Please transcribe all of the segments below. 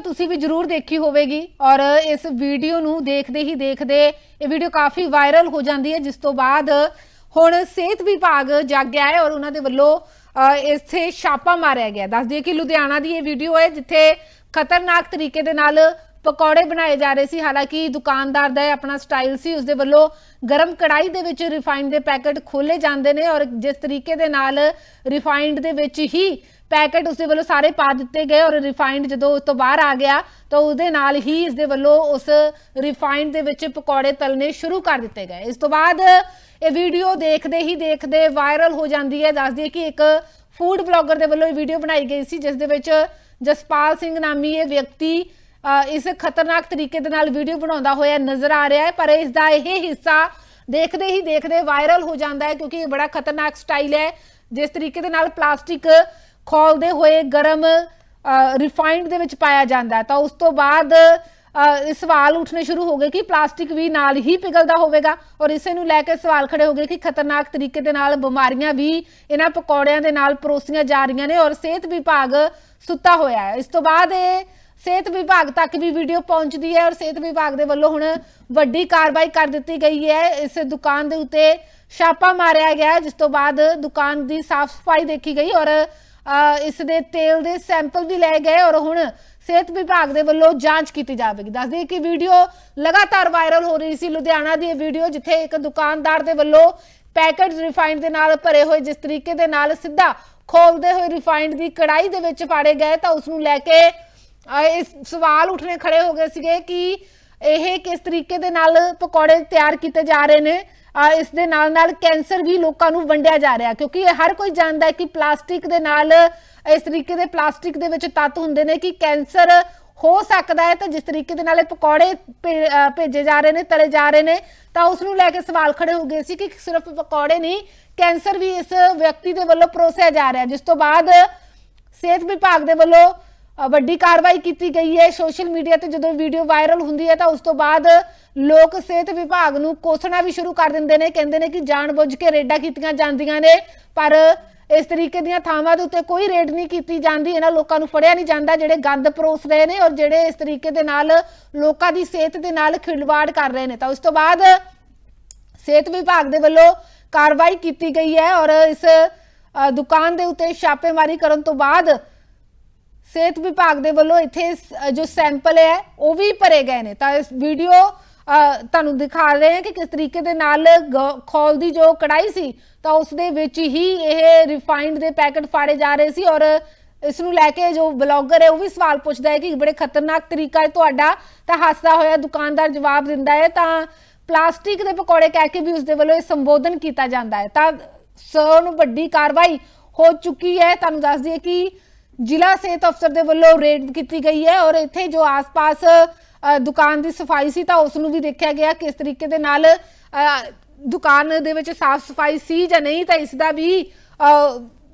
ਤੁਸੀਂ ਵੀ ਜਰੂਰ ਦੇਖੀ ਹੋਵੇਗੀ ਔਰ ਇਸ ਵੀਡੀਓ ਨੂੰ ਦੇਖਦੇ ਹੀ ਦੇਖਦੇ ਇਹ ਵੀਡੀਓ ਕਾਫੀ ਵਾਇਰਲ ਹੋ ਜਾਂਦੀ ਹੈ ਜਿਸ ਤੋਂ ਬਾਅਦ ਹੁਣ ਸਿਹਤ ਵਿਭਾਗ ਜਾਗਿਆ ਹੈ ਔਰ ਉਹਨਾਂ ਦੇ ਵੱਲੋਂ ਅ, ਛਾਪਾ ਮਾਰਿਆ ਗਿਆ। ਦੱਸ ਦਈਏ ਕਿ ਲੁਧਿਆਣਾ ਦੀ ਇਹ ਵੀਡੀਓ ਹੈ ਜਿੱਥੇ ਖਤਰਨਾਕ ਤਰੀਕੇ ਦੇ ਨਾਲ ਪਕੌੜੇ ਬਣਾਏ ਜਾ ਰਹੇ ਸੀ। ਹਾਲਾਂਕਿ ਦੁਕਾਨਦਾਰ ਦਾ ਆਪਣਾ ਸਟਾਈਲ ਸੀ ਉਸਦੇ ਵੱਲੋਂ ਗਰਮ ਕੜਾਈ ਦੇ ਵਿੱਚ ਰਿਫਾਈਨਡ ਦੇ ਪੈਕੇਟ ਖੋਲੇ ਜਾਂਦੇ ਨੇ ਔਰ ਜਿਸ ਤਰੀਕੇ ਦੇ ਨਾਲ ਰਿਫਾਈਨਡ ਦੇ ਵਿੱਚ ਹੀ ਪੈਕੇਟ ਉਸਦੇ ਵੱਲੋਂ ਸਾਰੇ ਪਾ ਦਿੱਤੇ ਗਏ ਔਰ ਰਿਫਾਈਨਡ ਜਦੋਂ ਉਸ ਤੋਂ ਬਾਹਰ ਆ ਗਿਆ, ਤਾਂ ਉਹਦੇ ਨਾਲ ਹੀ ਇਸ ਦੇ ਵੱਲੋਂ ਉਸ ਰਿਫਾਈਨਡ ਦੇ ਵਿੱਚ ਪਕੌੜੇ ਤਲਨੇ ਸ਼ੁਰੂ ਕਰ ਦਿੱਤੇ ਗਏ। ਇਸ ਤੋਂ ਬਾਅਦ ਇਹ ਵੀਡੀਓ ਦੇਖਦੇ ਹੀ ਦੇਖਦੇ ਵਾਇਰਲ ਹੋ ਜਾਂਦੀ ਹੈ। ਦੱਸਦੀ ਹੈ ਕਿ ਇੱਕ ਫੂਡ ਬਲੌਗਰ ਦੇ ਵੱਲੋਂ ਇਹ ਵੀਡੀਓ ਬਣਾਈ ਗਈ ਸੀ, ਜਿਸ ਦੇ ਵਿੱਚ ਜਸਪਾਲ ਸਿੰਘ ਨਾਮੀ ਇਹ ਵਿਅਕਤੀ ਇਸ ਖਤਰਨਾਕ ਤਰੀਕੇ ਦੇ ਨਾਲ ਵੀਡੀਓ ਬਣਾਉਂਦਾ ਹੋਇਆ ਨਜ਼ਰ ਆ ਰਿਹਾ ਹੈ, ਪਰ ਇਸ ਦਾ ਇਹ ਹਿੱਸਾ ਦੇਖਦੇ ਹੀ ਦੇਖਦੇ ਵਾਇਰਲ ਹੋ ਜਾਂਦਾ ਹੈ, ਕਿਉਂਕਿ ਇਹ ਬੜਾ ਖਤਰਨਾਕ ਸਟਾਈਲ ਹੈ। ਜਿਸ ਤਰੀਕੇ ਦੇ ਨਾਲ ਪਲਾਸਟਿਕ ਖੋਲਦੇ ਹੋਏ ਗਰਮ ਰਿਫਾਈਨਡ ਦੇ ਵਿੱਚ ਪਾਇਆ ਜਾਂਦਾ ਤਾਂ ਉਸ ਤੋਂ ਬਾਅਦ ਇਹ ਸਵਾਲ ਉੱਠਣੇ ਸ਼ੁਰੂ ਹੋ ਗਏ ਕਿ ਪਲਾਸਟਿਕ ਵੀ ਨਾਲ ਹੀ ਪਿਘਲਦਾ ਹੋਵੇਗਾ ਔਰ ਇਸੇ ਨੂੰ ਲੈ ਕੇ ਸਵਾਲ ਖੜੇ ਹੋ ਗਏ ਕਿ ਖਤਰਨਾਕ ਤਰੀਕੇ ਦੇ ਨਾਲ ਬਿਮਾਰੀਆਂ ਵੀ ਇਹਨਾਂ ਪਕੌੜਿਆਂ ਦੇ ਨਾਲ ਪਰੋਸੀਆਂ ਜਾ ਰਹੀਆਂ ਨੇ ਔਰ ਸਿਹਤ ਵਿਭਾਗ ਸੁੱਤਾ ਹੋਇਆ ਹੈ। ਇਸ ਤੋਂ ਬਾਅਦ ਇਹ ਸਿਹਤ ਵਿਭਾਗ ਤੱਕ ਵੀ ਵੀਡੀਓ ਪਹੁੰਚਦੀ ਹੈ ਔਰ ਸਿਹਤ ਵਿਭਾਗ ਦੇ ਵੱਲੋਂ ਹੁਣ ਵੱਡੀ ਕਾਰਵਾਈ ਕਰ ਦਿੱਤੀ ਗਈ ਹੈ। ਇਸ ਦੁਕਾਨ ਦੇ ਉੱਤੇ ਛਾਪਾ ਮਾਰਿਆ ਗਿਆ ਜਿਸ ਤੋਂ ਬਾਅਦ ਦੁਕਾਨ ਦੀ ਸਾਫ਼ ਸਫ਼ਾਈ ਦੇਖੀ ਗਈ ਔਰ ਇਸ ਦੇ ਤੇਲ ਦੇ ਸੈਂਪਲ ਵੀ ਲਏ ਗਏ ਔਰ ਹੁਣ ਸਿਹਤ ਵਿਭਾਗ ਦੇ ਵੱਲੋਂ ਜਾਂਚ ਕੀਤੀ ਜਾਵੇਗੀ। ਦੱਸ ਦਈਏ ਕਿ ਵੀਡੀਓ ਲਗਾਤਾਰ ਵਾਇਰਲ ਹੋ ਰਹੀ ਸੀ। ਲੁਧਿਆਣਾ ਦੀ ਇਹ ਵੀਡੀਓ ਜਿੱਥੇ ਇੱਕ ਦੁਕਾਨਦਾਰ ਦੇ ਵੱਲੋਂ ਪੈਕੇਟ ਰਿਫਾਈਨਡ ਦੇ ਨਾਲ ਭਰੇ ਹੋਏ ਜਿਸ ਤਰੀਕੇ ਦੇ ਨਾਲ ਸਿੱਧਾ ਖੋਲਦੇ ਹੋਏ ਰਿਫਾਈਨਡ ਦੀ ਕੜਾਈ ਦੇ ਵਿੱਚ ਪਾੜੇ ਗਏ ਤਾਂ ਉਸ ਨੂੰ ਲੈ ਕੇ ਅ, ਇਸ ਸਵਾਲ ਉੱਠਣੇ ਖੜੇ ਹੋ ਗਏ ਸੀਗੇ ਕਿ ਇਹ ਕਿਸ ਤਰੀਕੇ ਦੇ ਨਾਲ ਪਕੌੜੇ ਤਿਆਰ ਕੀਤੇ ਜਾ ਰਹੇ ਨੇ? ਅ, ਇਸ ਦੇ ਨਾਲ ਨਾਲ ਕੈਂਸਰ ਵੀ ਲੋਕਾਂ ਨੂੰ ਵੰਡਿਆ ਜਾ ਰਿਹਾ ਕਿਉਂਕਿ ਹਰ ਕੋਈ ਜਾਣਦਾ ਹੈ ਕਿ ਪਲਾਸਟਿਕ ਦੇ ਨਾਲ ਇਸ ਤਰੀਕੇ ਦੇ ਪਲਾਸਟਿਕ ਦੇ ਵਿੱਚ ਤੱਤ ਹੁੰਦੇ ਨੇ ਕਿ ਕੈਂਸਰ ਹੋ ਸਕਦਾ ਹੈ ਤਾਂ ਜਿਸ ਤਰੀਕੇ ਦੇ ਨਾਲ ਇਹ ਪਕੌੜੇ ਭੇਜੇ ਜਾ ਰਹੇ ਨੇ ਤਲੇ ਜਾ ਰਹੇ ਨੇ ਤਾਂ ਉਸ ਨੂੰ ਲੈ ਕੇ ਸਵਾਲ ਖੜੇ ਹੋ ਗਏ ਸੀ ਕਿ ਸਿਰਫ ਪਕੌੜੇ ਨਹੀਂ ਕੈਂਸਰ ਵੀ ਇਸ ਵਿਅਕਤੀ ਦੇ ਵੱਲੋਂ ਪਰੋਸਿਆ ਜਾ ਰਿਹਾ ਜਿਸ ਤੋਂ ਬਾਅਦ ਸਿਹਤ ਵਿਭਾਗ ਦੇ ਵੱਲੋਂ ਵੱਡੀ ਕਾਰਵਾਈ ਕੀਤੀ ਗਈ ਹੈ। ਸੋਸ਼ਲ ਮੀਡੀਆ ਤੇ ਜਦੋਂ ਵੀਡੀਓ ਵਾਇਰਲ ਹੁੰਦੀ ਹੈ ਤਾਂ ਉਸ ਤੋਂ ਬਾਅਦ ਲੋਕ ਸਿਹਤ ਵਿਭਾਗ ਨੂੰ ਕੋਸਣਾ ਵੀ ਸ਼ੁਰੂ ਕਰ ਦਿੰਦੇ ਨੇ। ਕਹਿੰਦੇ ਨੇ ਕਿ ਜਾਣਬੁੱਝ ਕੇ ਰੇਡਾਂ ਕੀਤੀਆਂ ਜਾਂਦੀਆਂ ਨੇ, ਪਰ ਇਸ ਤਰੀਕੇ ਦੀਆਂ ਥਾਵਾਂ ਦੇ ਉੱਤੇ ਕੋਈ ਰੇਡ ਨਹੀਂ ਕੀਤੀ ਜਾਂਦੀ। ਇਹਨਾਂ ਲੋਕਾਂ ਨੂੰ ਫੜਿਆ ਨਹੀਂ ਜਾਂਦਾ, ਜਿਹੜੇ ਗੰਦ ਪਰੋਸ ਰਹੇ ਨੇ ਔਰ ਜਿਹੜੇ ਇਸ ਤਰੀਕੇ ਦੇ ਨਾਲ ਲੋਕਾਂ ਦੀ ਸਿਹਤ ਦੇ ਨਾਲ ਖਿਲਵਾੜ ਕਰ ਰਹੇ ਨੇ। ਤਾਂ ਉਸ ਤੋਂ ਬਾਅਦ ਸਿਹਤ ਵਿਭਾਗ ਦੇ ਵੱਲੋਂ ਕਾਰਵਾਈ ਕੀਤੀ ਗਈ ਹੈ ਔਰ ਇਸ ਦੁਕਾਨ ਦੇ ਉੱਤੇ ਛਾਪੇਮਾਰੀ ਕਰਨ ਤੋਂ ਬਾਅਦ ਸਿਹਤ ਵਿਭਾਗ ਦੇ ਵੱਲੋਂ ਇੱਥੇ ਜੋ ਸੈਂਪਲ ਹੈ, ਉਹ ਵੀ ਭਰੇ ਗਏ ਨੇ। ਤਾਂ ਇਸ ਵੀਡੀਓ ਤੁਹਾਨੂੰ ਦਿਖਾ ਰਹੇ ਹਾਂ ਕਿ ਕਿਸ ਤਰੀਕੇ ਦੇ ਨਾਲ ਗ- ਖੋਲ ਦੀ ਜੋ ਕੜਾਈ ਸੀ, ਤਾਂ ਉਸ ਦੇ ਵਿੱਚ ਹੀ ਇਹ ਰਿਫਾਈਨਡ ਦੇ ਪੈਕੇਟ ਫਾੜੇ ਜਾ ਰਹੇ ਸੀ ਔਰ ਇਸ ਨੂੰ ਲੈ ਕੇ ਜੋ ਬਲੌਗਰ ਹੈ, ਉਹ ਵੀ ਸਵਾਲ ਪੁੱਛਦਾ ਹੈ ਕਿ ਬੜੇ ਖਤਰਨਾਕ ਤਰੀਕਾ ਹੈ ਤੁਹਾਡਾ ਤਾਂ ਹੱਸਦਾ ਹੋਇਆ ਦੁਕਾਨਦਾਰ ਜਵਾਬ ਦਿੰਦਾ ਹੈ। ਤਾਂ ਪਲਾਸਟਿਕ ਦੇ ਪਕੌੜੇ ਕਹਿ ਕੇ ਵੀ ਉਸ ਦੇ ਵੱਲੋਂ ਇਹ ਸੰਬੋਧਨ ਕੀਤਾ ਜਾਂਦਾ ਹੈ। ਤਾਂ ਸੋ ਨੂੰ ਵੱਡੀ ਕਾਰਵਾਈ ਹੋ ਚੁੱਕੀ ਹੈ। ਤੁਹਾਨੂੰ ਦੱਸ ਦਈਏ ਕਿ ਜ਼ਿਲ੍ਹਾ ਸਿਹਤ ਅਫਸਰ ਦੇ ਵੱਲੋਂ ਰੇਡ ਕੀਤੀ ਗਈ ਹੈ ਔਰ ਇੱਥੇ ਜੋ ਆਸ-ਪਾਸ ਦੁਕਾਨ ਦੀ ਸਫ਼ਾਈ ਸੀ ਤਾਂ ਉਸ ਨੂੰ ਵੀ ਦੇਖਿਆ ਗਿਆ ਕਿਸ ਤਰੀਕੇ ਦੇ ਨਾਲ ਦੁਕਾਨ ਦੇ ਵਿੱਚ ਸਾਫ਼ ਸਫ਼ਾਈ ਸੀ ਜਾਂ ਨਹੀਂ ਤਾਂ ਇਸ ਦਾ ਵੀ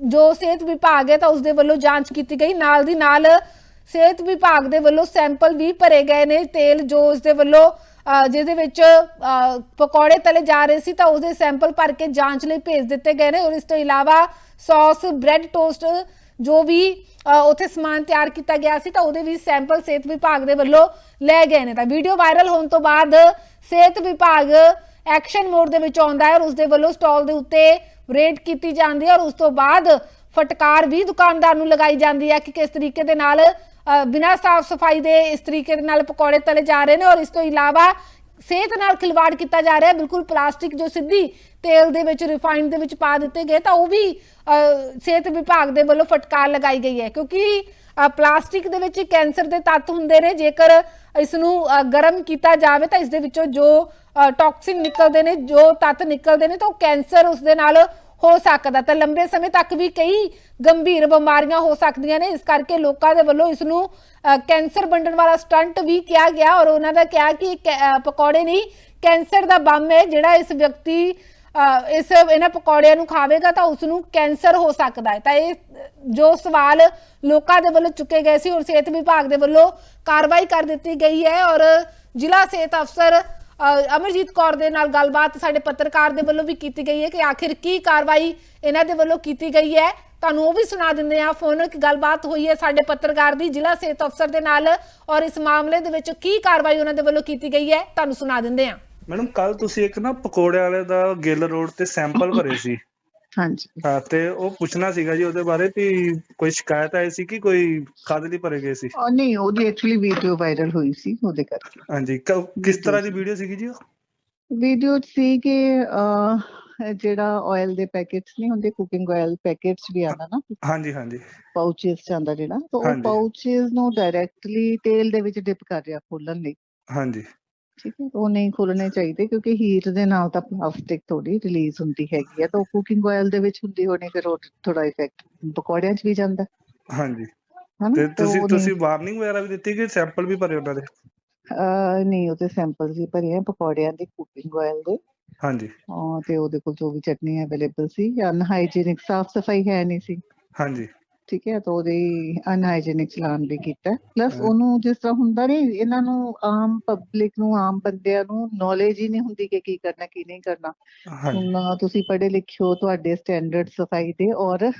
ਜੋ ਸਿਹਤ ਵਿਭਾਗ ਹੈ ਤਾਂ ਉਸ ਦੇ ਵੱਲੋਂ ਜਾਂਚ ਕੀਤੀ ਗਈ। ਨਾਲ ਦੀ ਨਾਲ ਸਿਹਤ ਵਿਭਾਗ ਦੇ ਵੱਲੋਂ ਸੈਂਪਲ ਵੀ ਭਰੇ ਗਏ ਨੇ। ਤੇਲ ਜੋ ਉਸ ਦੇ ਵੱਲੋਂ ਜਿਹਦੇ ਵਿੱਚ ਪਕੌੜੇ ਤਲੇ ਜਾ ਰਹੇ ਸੀ ਤਾਂ ਉਹਦੇ ਸੈਂਪਲ ਭਰ ਕੇ ਜਾਂਚ ਲਈ ਭੇਜ ਦਿੱਤੇ ਗਏ ਨੇ। ਔਰ ਇਸ ਤੋਂ ਇਲਾਵਾ ਸੌਸ, ਬ੍ਰੈਡ ਟੋਸਟ ਜੋ ਵੀ ਅ, ਸਮਾਨ ਤਿਆਰ ਕੀਤਾ ਗਿਆ ਸੀ ਤਾਂ ਉਹਦੇ ਵੀ ਸੈਂਪਲ ਸਿਹਤ ਵਿਭਾਗ ਦੇ ਵੱਲੋਂ ਲੈ ਗਏ ਨੇ। ਤਾਂ ਵੀਡੀਓ ਵਾਇਰਲ ਹੋਣ ਤੋਂ ਬਾਅਦ ਸਿਹਤ ਵਿਭਾਗ ਐਕਸ਼ਨ ਮੋਡ ਦੇ ਵਿੱਚ ਆਉਂਦਾ ਹੈ ਔਰ ਉਸ ਦੇ ਵੱਲੋਂ ਸਟਾਲ ਦੇ ਉੱਤੇ ਰੇਡ ਕੀਤੀ ਜਾਂਦੀ ਹੈ ਔਰ ਉਸ ਤੋਂ ਬਾਅਦ ਫਟਕਾਰ ਵੀ ਦੁਕਾਨਦਾਰ ਨੂੰ ਲਗਾਈ ਜਾਂਦੀ ਹੈ ਕਿ ਕਿਸ ਤਰੀਕੇ ਦੇ ਨਾਲ ਬਿਨਾਂ ਸਾਫ਼ ਸਫ਼ਾਈ ਦੇ ਇਸ ਤਰੀਕੇ ਦੇ ਨਾਲ ਪਕੌੜੇ ਤਲੇ ਜਾ ਰਹੇ ਨੇ ਔਰ ਇਸ ਤੋਂ ਇਲਾਵਾ ਸਿਹਤ ਨਾਲ ਖਿਲਵਾੜ ਕੀਤਾ ਜਾ ਰਿਹਾ ਹੈ। ਬਿਲਕੁਲ ਪਲਾਸਟਿਕ ਜੋ ਸਿੱਧੀ ਤੇਲ ਦੇ ਵਿੱਚ ਰਿਫਾਈਨਡ ਦੇ ਵਿੱਚ ਪਾ ਦਿੱਤੇ ਗਏ ਤਾਂ ਉਹ ਵੀ ਅ, ਸਿਹਤ ਵਿਭਾਗ ਦੇ ਵੱਲੋਂ ਫਟਕਾਰ ਲਗਾਈ ਗਈ ਹੈ। ਕਿਉਂਕਿ ਪਲਾਸਟਿਕ ਦੇ ਵਿੱਚ ਕੈਂਸਰ ਦੇ ਤੱਤ ਹੁੰਦੇ ਨੇ। ਜੇਕਰ ਇਸ ਨੂੰ ਗਰਮ ਕੀਤਾ ਜਾਵੇ ਤਾਂ ਇਸ ਦੇ ਵਿੱਚੋਂ ਜੋ ਟੌਕਸਿਨ ਨਿਕਲਦੇ ਨੇ ਜੋ ਤੱਤ ਨਿਕਲਦੇ ਨੇ ਤਾਂ ਉਹ ਕੈਂਸਰ ਉਸ ਦੇ ਨਾਲ ਹੋ ਸਕਦਾ ਤਾਂ ਲੰਬੇ ਸਮੇਂ ਤੱਕ ਵੀ ਕਈ ਗੰਭੀਰ ਬਿਮਾਰੀਆਂ ਹੋ ਸਕਦੀਆਂ ਨੇ। ਇਸ ਕਰਕੇ ਲੋਕਾਂ ਦੇ ਵੱਲੋਂ ਇਸ ਨੂੰ ਕੈਂਸਰ ਵੰਡਣ ਵਾਲਾ ਸਟੰਟ ਵੀ ਕਿਹਾ ਗਿਆ ਔਰ ਉਹਨਾਂ ਦਾ ਕਿਹਾ ਕਿ ਪਕੌੜੇ ਨਹੀਂ, ਕੈਂਸਰ ਦਾ ਬੰਮ ਹੈ, ਜਿਹੜਾ ਇਸ ਵਿਅਕਤੀ ਇਸ, ਇਹਨਾਂ ਪਕੌੜਿਆਂ ਨੂੰ ਖਾਵੇਗਾ ਤਾਂ ਉਸ ਨੂੰ ਕੈਂਸਰ ਹੋ ਸਕਦਾ ਹੈ। ਤਾਂ ਇਹ, ਜੋ ਸਵਾਲ ਲੋਕਾਂ ਦੇ ਵੱਲੋਂ ਚੁੱਕੇ ਗਏ ਸੀ ਔਰ ਸਿਹਤ ਵਿਭਾਗ ਦੇ ਵੱਲੋਂ ਕਾਰਵਾਈ ਕਰ ਦਿੱਤੀ ਗਈ ਹੈ ਔਰ ਜ਼ਿਲ੍ਹਾ ਸਿਹਤ ਅਫਸਰ ਅਮਰਜੀਤ ਕੌਰ ਦੇ ਨਾਲ ਗੱਲਬਾਤ ਸਾਡੇ ਪੱਤਰਕਾਰ ਦੇ ਵੱਲੋਂ ਵੀ ਕੀਤੀ ਗਈ ਹੈ ਕਿ ਆਖਿਰ ਕੀ ਕਾਰਵਾਈ ਇਹਨਾਂ ਦੇ ਵੱਲੋਂ ਕੀਤੀ ਗਈ ਹੈ। ਤੁਹਾਨੂੰ ਉਹ ਵੀ ਸੁਣਾ ਦਿੰਦੇ ਆ ਫੋਨ ਇੱਕ ਗੱਲਬਾਤ ਹੋਈ ਹੈ ਸਾਡੇ ਪੱਤਰਕਾਰ ਦੀ, ਜ਼ਿਲ੍ਹਾ ਸਿਹਤ ਅਫਸਰ ਦੇ ਨਾਲ ਔਰ ਇਸ ਮਾਮਲੇ ਦੇ ਵਿੱਚ ਕੀ ਕਾਰਵਾਈ ਉਹਨਾਂ ਦੇ ਵੱਲੋਂ ਕੀਤੀ ਗਈ ਹੈ, ਤੁਹਾਨੂੰ ਸੁਣਾ ਦਿੰਦੇ ਆ ਮੈਡਮ ਕੱਲ ਤੁਸੀਂ ਇੱਕ ਨਾ ਪਕੌੜੇ ਵਾਲੇ ਦਾ ਗਿੱਲ ਰੋਡ ਤੇ ਸੈਂਪਲ ਭਰੇ ਸੀ। ਹਾਂਜੀ। ਹਾਂ ਤੇ ਉਹ ਪੁੱਛਣਾ ਸੀਗਾ ਜੀ ਉਹਦੇ ਬਾਰੇ ਵੀ ਕੋਈ ਸ਼ਿਕਾਇਤ ਆਈ ਸੀ ਕਿ ਕੋਈ ਖਾਦ ਲਈ ਭਰੇ ਗਏ ਸੀ? ਉਹ ਨਹੀਂ ਉਹਦੀ ਐਕਚੁਅਲੀ ਵੀਡੀਓ ਵਾਇਰਲ ਹੋਈ ਸੀ ਉਹਦੇ ਕਰਕੇ। ਹਾਂਜੀ ਕ- ਕਿਸ ਤਰ੍ਹਾਂ ਦੀ ਵੀਡੀਓ ਸੀਗੀ ਜੀ ਉਹ? ਵੀਡੀਓ ਸੀ ਕਿ ਅਹ, ਜਿਹੜਾ ਆਇਲ ਦੇ ਪੈਕੇਟਸ ਨਹੀਂ ਹੁੰਦੇ ਕੁਕਿੰਗ ਆਇਲ ਪੈਕੇਟਸ ਵੀ ਆਉਂਦਾ ਨਾ ਹਾਂਜੀ ਹਾਂਜੀ। ਪਾਊਚਸ ਚ ਆਉਂਦਾ ਜਿਹੜਾ ਤਾਂ ਉਹ ਹਾਂਜੀ। ਪਾਊਚਸ ਨੂੰ ਡਾਇਰੈਕਟਲੀ ਤੇਲ ਦੇ ਵਿੱਚ ਡਿਪ ਕਰ ਰਿਹਾ ਖੋਲਣ ਲਈ। ਹਾਂਜੀ। ਠੀਕ ਹੈ ਉਹ ਨਹੀਂ ਖੋਲਣੇ ਚਾਹੀਦੇ ਕਿਉਂਕਿ ਹੀਟ ਦੇ ਨਾਲ ਤਾਂ ਪਲਾਸਟਿਕ ਥੋੜੀ ਰਿਲੀਜ਼ ਹੁੰਦੀ ਹੈਗੀ ਆ ਤਾਂ ਉਹ ਕੁਕਿੰਗ ਆਇਲ ਦੇ ਵਿੱਚ ਹੁੰਦੀ ਹੋਣੀ ਫਿਰ ਉਹ ਥੋੜਾ ਇਫੈਕਟ ਪਕੌੜਿਆਂ 'ਚ ਵੀ ਜਾਂਦਾ। ਹਾਂਜੀ। ਤੇ ਤੁਸੀਂ ਤੁਸੀਂ ਵਾਰਨਿੰਗ ਵਗੈਰਾ ਵੀ ਦਿੱਤੀ ਕਿ ਸੈਂਪਲ ਵੀ ਭਰੇ ਉਹਨਾਂ ਦੇ? ਨਹੀਂ ਉਹਦੇ ਸੈਂਪਲਸ ਵੀ ਭਰੇ ਆ ਪਕੌੜਿਆਂ ਦੇ ਕੁਕਿੰਗ ਆਇਲ ਦੇ। ਹਾਂਜੀ। ਹਾਂ ਤੇ ਉਹਦੇ ਕੋਲ ਜੋ ਵੀ ਚਟਨੀ ਅਵੇਲੇਬਲ ਸੀ ਅਨਹਾਈਜੀਨਿਕ ਸਾਫ਼ ਸਫ਼ਾਈ ਹੈ ਨਹੀਂ ਸੀ। ਹਾਂਜੀ। ਠੀਕ ਹੈ ਤਾਂ ਉਹਦੇ ਅਨਹਾਈਜੀਨਿਕ ਚਲਾਨ ਵੀ ਕੀਤਾ। ਪਲੱਸ। ਉਹਨੂੰ ਜਿਸ ਤਰ੍ਹਾਂ ਹੁੰਦਾ ਨਹੀਂ ਇਹਨਾਂ ਨੂੰ ਆਮ ਪਬਲਿਕ ਨੂੰ ਆਮ ਬੰਦਿਆਂ ਨੂੰ ਨੌਲੇਜ ਹੀ ਨਹੀਂ ਹੁੰਦੀ ਕਿ ਕੀ ਕਰਨਾ ਕੀ ਨਹੀਂ ਕਰਨਾ। ਹੁਣ ਤੁਸੀਂ ਪੜ੍ਹੇ ਲਿਖੇ ਹੋ ਤੁਹਾਡੇ ਸਟੈਂਡਰਡ ਸਫ਼ਾਈ ਦੇ ਔਰ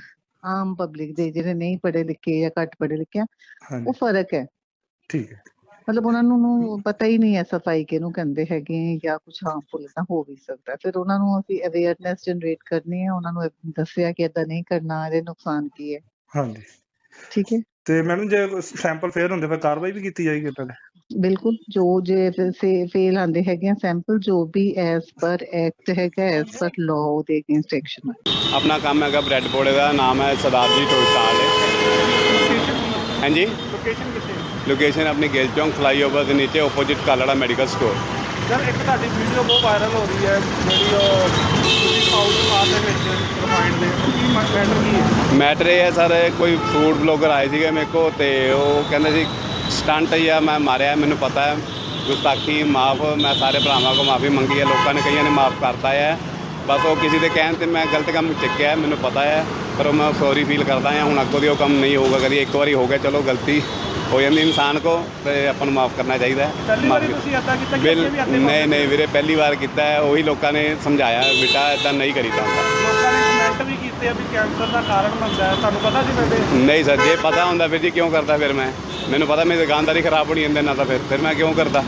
ਆਮ ਪਬਲਿਕ ਦੇ ਜਿਹੜੇ ਨਹੀਂ ਪੜ੍ਹੇ ਲਿਖੇ ਜਾਂ ਘੱਟ ਪੜ੍ਹੇ ਲਿਖੇ ਉਹ ਫ਼ਰਕ ਹੈ। ਠੀਕ ਹੈ। ਮਤਲਬ ਉਹਨਾਂ ਨੂੰ ਪਤਾ ਹੀ ਨਹੀਂ ਹੈ ਸਫ਼ਾਈ ਕਿਹਨੂੰ ਕਹਿੰਦੇ ਹੈਗੇ ਜਾਂ ਕੁਝ ਹਾਰਮਫੁਲ ਤਾਂ ਹੋ ਵੀ ਸਕਦਾ। ਫਿਰ ਉਹਨਾਂ ਨੂੰ ਅਸੀਂ ਅਵੇਅਰਨੈਸ ਜਨਰੇਟ ਕਰਨੀ ਹੈ ਉਹਨਾਂ ਨੂੰ ਦੱਸਿਆ ਕਿ ਇਦਾਂ ਨਹੀਂ ਕਰਨਾ ਇਹਦੇ ਨੁਕਸਾਨ ਕੀ ਹੈ। ਹਾਂਜੀ। ਠੀਕ ਹੈ। ਤੇ ਮੈਡਮ ਜੇ ਸੈਂਪਲ ਫੇਰ ਹੁੰਦੇ ਫਿਰ ਕਾਰਵਾਈ ਵੀ ਕੀਤੀ ਜਾਏਗੀ ਇਹਨਾਂ ਤੇ? ਬਿਲਕੁਲ ਜੋ ਜੇ ਫੇਲ ਆਂਦੇ ਹੈਗੇ ਆ ਸੈਂਪਲ ਜੋ ਵੀ ਐਸ ਪਰ ਐਕਟ ਹੈਗਾ ਐਸ ਪਰ ਲਾਅ ਦੇ ਅਗੇਂਸਟ ਐਕਸ਼ਨ ਆਪਣਾ ਕੰਮ ਹੈਗਾ ਬ੍ਰੈਡ ਪਕੌੜੇ ਦਾ ਨਾਮ ਹੈ ਸਰਦਾਰ ਜੀ ਟੋਈ ਸਟਾਲ ਹਾਂਜੀ? ਲੋਕੇਸ਼ਨ ਕਿੱਥੇ ਲੋਕੇਸ਼ਨ ਆਪਣੀ ਗਿੱਲ ਚੌਂਕ ਫਲਾਈਓਵਰ ਦੇ ਨੀਚੇ opposite Kalra medical store sir ਇੱਕ ਤੁਹਾਡੀ ਵੀਡੀਓ ਬਹੁਤ ਵਾਇਰਲ ਹੋ ਰਹੀ ਹੈ ਜਿਹੜੀ ਉਹ ਤੁਸੀਂ ਦੇ ਵਿੱਚ ਰਿਫਾਈਂਡ ਦੇ ਕੀ ਮੈਟਰ ਕੀ ਹੈ? ਮੈਟਰ ਇਹ ਹੈ ਸਰ, ਕੋਈ ਫੂਡ ਬਲੌਗਰ ਆਏ ਸੀਗੇ ਮੇਰੇ ਕੋ ਤੇ ਉਹ ਕਹਿੰਦੇ ਸੀ ਸਟੰਟ ਹੀ ਆ, ਮੈਂ ਮਾਰਿਆ, ਮੈਨੂੰ ਪਤਾ ਹੈ। ਗੁਸਤਾਖੀ, ਮਾਫ, ਮੈਂ ਸਾਰੇ ਭਰਾਵਾਂ ਕੋ ਮਾਫੀ ਮੰਗੀ ਹੈ, ਲੋਕਾਂ ਨੇ ਕਈਆਂ ਨੇ ਮਾਫ ਕਰਤਾ ਹੈ। ਬਸ ਉਹ ਕਿਸੇ ਦੇ ਕਹਿਣ ਤੇ ਮੈਂ ਗਲਤ ਕੰਮ ਚੱਕਿਆ, ਮੈਨੂੰ ਪਤਾ ਹੈ, ਪਰ ਉਹ ਮੈਂ ਸੌਰੀ ਫੀਲ ਕਰਦਾ ਹਾਂ, ਹੁਣ ਅੱਗੋਂ ਦੀ ਉਹ ਕੰਮ ਨਹੀਂ ਹੋਊਗਾ, ਕਦੀ ਇੱਕ ਵਾਰੀ ਹੋ ਗਿਆ, ਚਲੋ ਗਲਤੀ। ਹੋ ਜਾਂਦੀ ਇਨਸਾਨ ਕੋ ਤੇ ਆਪਾਂ ਨੂੰ ਮਾਫ ਕਰਨਾ ਚਾਹੀਦਾ ਹੈ। ਪਹਿਲੀ ਵਾਰੀ ਤੁਸੀਂ ਏਦਾਂ ਕੀਤਾ ਕਿ ਬਿਲ ਅੱਗੇ ਵੀ ਏਦਾਂ ਨਹੀਂ ਨਹੀਂ ਵੀਰੇ ਪਹਿਲੀ ਵਾਰ ਕੀਤਾ ਹੈ ਉਹੀ ਲੋਕਾਂ ਨੇ ਸਮਝਾਇਆ ਬੇਟਾ ਇਦਾਂ ਨਹੀਂ ਕਰੀਦਾ ਹੁੰਦਾ ਲੋਕਾਂ ਨੇ ਕਮੈਂਟ ਵੀ ਕੀਤੇ ਆ ਵੀ ਕੈਂਸਰ ਦਾ ਕਾਰਨ ਬਣਦਾ ਹੈ ਤੁਹਾਨੂੰ ਪਤਾ ਸੀ ਬੇਬੇ ਨਹੀਂ ਸਰ ਜੇ ਪਤਾ ਹੁੰਦਾ ਫਿਰ ਜੀ ਕਿਉਂ ਕਰਦਾ ਫਿਰ ਮੈਂ? ਮੈਨੂੰ ਪਤਾ ਮੇਰੀ ਦੁਕਾਨਦਾਰੀ ਖਰਾਬ ਹੋਣੀ ਇਹਦੇ ਨਾਲ ਤਾਂ ਫਿਰ ਫਿਰ ਮੈਂ ਕਿਉਂ ਕਰਦਾ?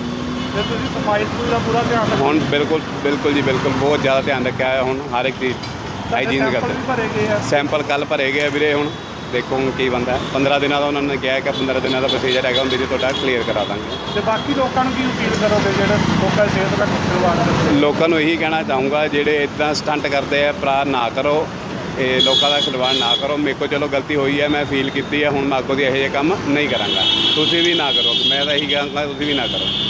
ਤੇ ਤੁਸੀਂ ਸਮਾਈ ਸਫੂਈ ਦਾ ਪੂਰਾ ਧਿਆਨ ਰੱਖੋ ਹੁਣ ਬਿਲਕੁਲ ਬਿਲਕੁਲ ਜੀ ਬਿਲਕੁਲ ਬਹੁਤ ਜ਼ਿਆਦਾ ਧਿਆਨ ਰੱਖਿਆ ਹੈ ਹੁਣ ਹਰ ਇੱਕ ਚੀਜ਼ ਹਾਈਜੀਨ ਕਰਦੇ। ਵੀ ਭਰੇ ਗਏ ਆ। ਸੈਂਪਲ ਕੱਲ ਭਰੇ ਗਏ ਆ ਵੀਰੇ ਹੁਣ। ਦੇਖੋ ਹੁਣ ਕੀ ਬੰਦਾ 15 ਦਿਨਾਂ ਦਾ ਉਹਨਾਂ ਨੇ ਕਿਹਾ ਕਿ 15 ਦਿਨਾਂ ਦਾ ਪ੍ਰੋਸੀਜਰ ਹੈਗਾ ਹੁਣ ਵੀਰੇ ਤੁਹਾਡਾ ਕਲੀਅਰ ਕਰਾ ਦਾਂਗੇ। ਤੇ ਬਾਕੀ ਲੋਕਾਂ ਨੂੰ ਕੀ ਅਪੀਲ ਕਰੋਗੇ ਜਿਹੜੇ ਲੋਕਾਂ ਦੀ ਸਿਹਤ ਦਾ ਖਿਲਵਾੜ ਲੋਕਾਂ ਨੂੰ ਇਹੀ ਕਹਿਣਾ ਚਾਹੂੰਗਾ ਜਿਹੜੇ ਇਦਾਂ ਸਟੰਟ ਕਰਦੇ ਆ ਭਰਾ ਨਾ ਕਰੋ। ਇਹ ਲੋਕਾਂ ਦਾ ਖਿਲਵਾੜ ਨਾ ਕਰੋ। ਮੇਰੇ ਕੋਲ ਚਲੋ ਗਲਤੀ ਹੋਈ ਹੈ ਮੈਂ ਫੀਲ ਕੀਤੀ ਹੈ ਹੁਣ ਮੈਂ ਅੱਗੋਂ ਦੀ ਇਹੋ ਜਿਹੇ ਕੰਮ ਨਹੀਂ ਕਰਾਂਗਾ। ਤੁਸੀਂ ਵੀ ਨਾ ਕਰੋ। ਮੈਂ ਤਾਂ ਇਹੀ ਕਹਾਂਗਾ ਤੁਸੀਂ ਵੀ ਨਾ ਕਰੋ।